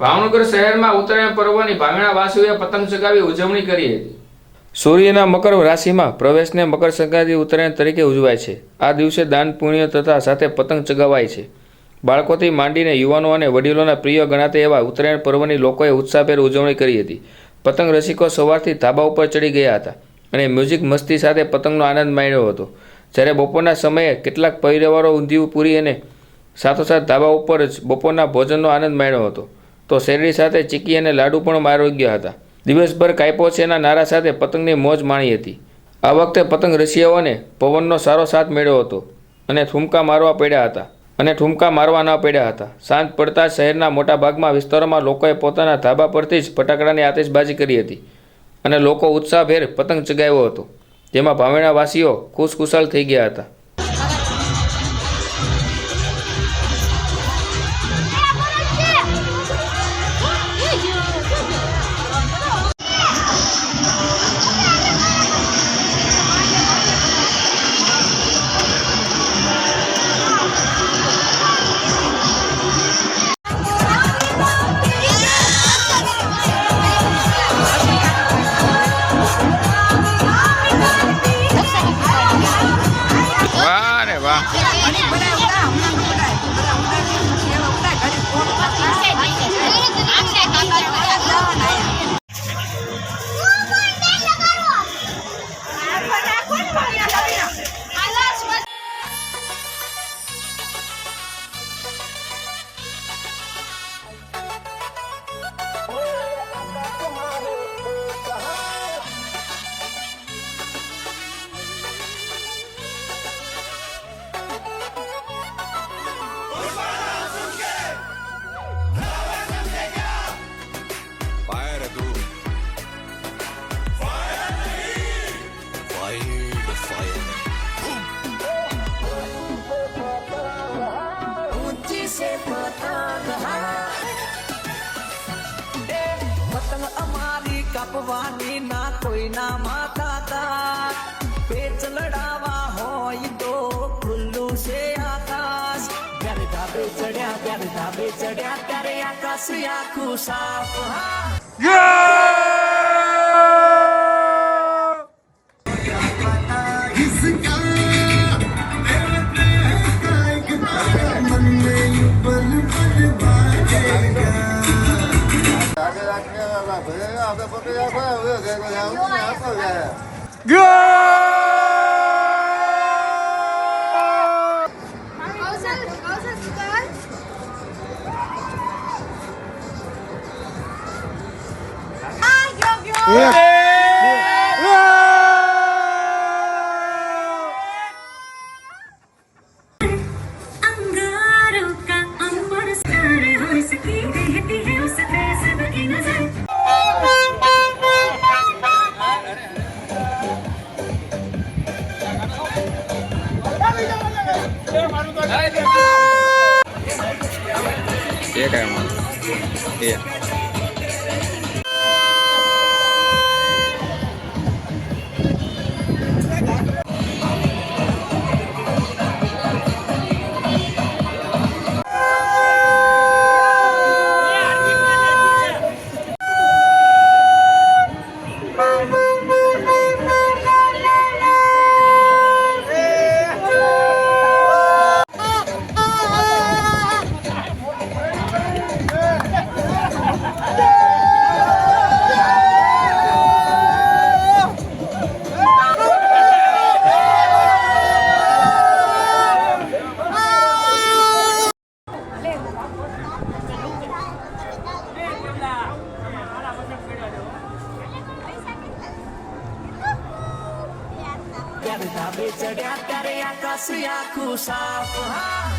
ભાવનગર શહેરમાં ઉત્તરાયણ પર્વની ભાંગણા વાસીઓએ પતંગ ચગાવી ઉજવણી કરી હતી. સૂર્યના મકર રાશિમાં પ્રવેશને મકર સંક્રાંતિ ઉત્તરાયણ તરીકે ઉજવાય છે. આ દિવસે દાન, પુણ્ય તથા સાથે પતંગ ચગાવાય છે. બાળકોથી માંડીને યુવાનો અને વડીલોના પ્રિય ગણાતા એવા ઉત્તરાયણ પર્વની લોકોએ ઉત્સાહભેર ઉજવણી કરી હતી. પતંગ રસિકો સવારથી ધાબા ઉપર ચડી ગયા હતા અને મ્યુઝિક મસ્તી સાથે પતંગનો આનંદ માણ્યો હતો. જ્યારે બપોરના સમયે કેટલાક પરિવારો ઊંધિયું પૂરી અને સાથોસાથ ધાબા ઉપર જ બપોરના ભોજનનો આનંદ માણ્યો હતો. તો શેરડી સાથે ચીકી અને લાડુ પણ મારોગ્ય હતા. દિવસભર કાયપો છેના નારા સાથે પતંગની મોજ માણી હતી. આ વખતે પતંગ રસિયાઓને પવનનો સારો સાથ મેળ્યો હતો અને ઠુમકા મારવા પડ્યા હતા અને ઠુમકા મારવા ન પડ્યા હતા. સાંજ પડતા શહેરના મોટા ભાગમાં વિસ્તારોમાં લોકોએ પોતાના ધાબા પરથી જ ફટાકડાની આતિશબાજી કરી હતી અને લોકો ઉત્સાહભેર પતંગ ચગાવ્યો હતો. જેમાં ભાવેણાવાસીઓ ખુશખુશાલ થઈ ગયા હતા. કાપવાની ના, કોઈ ના માતા પેચ લડાવા હોય તો ખુલ્લું છે આકાશ. ત્યારે ધાબે ચડ્યા ત્યારે ધાબે ચડ્યા ત્યારે આકાશ આખું સાફ. Yeah. એ કાંઈ એ. ધાબે ચડ્યા ત્યારે આકાશ આખું સાફ. હા.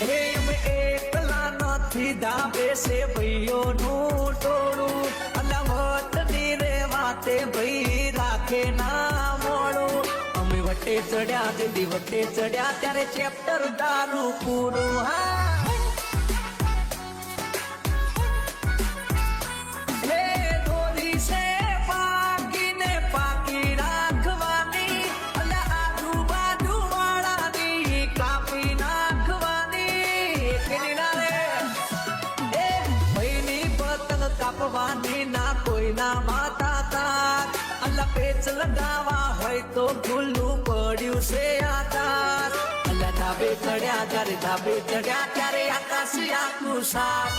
હે અમે એકલા નથી ધાબે છે ભાઈઓનું ટોળું. અલવતની વાતે ભાઈ રાખે ના મોડું. અમે વટે ચડ્યા તે વટે ચડ્યા ત્યારે ચેપ્ટર દારૂ પૂરું. હે. જોવાની ના, કોઈના માતા તાર. અલ્લા પેચ લગાવા હોય તો ભૂલું પડ્યું છે આકાર અલ્લા ધાબે ચડ્યા જ્યારે ધાબે ચડ્યા ત્યારે આકાશ આખું સાફ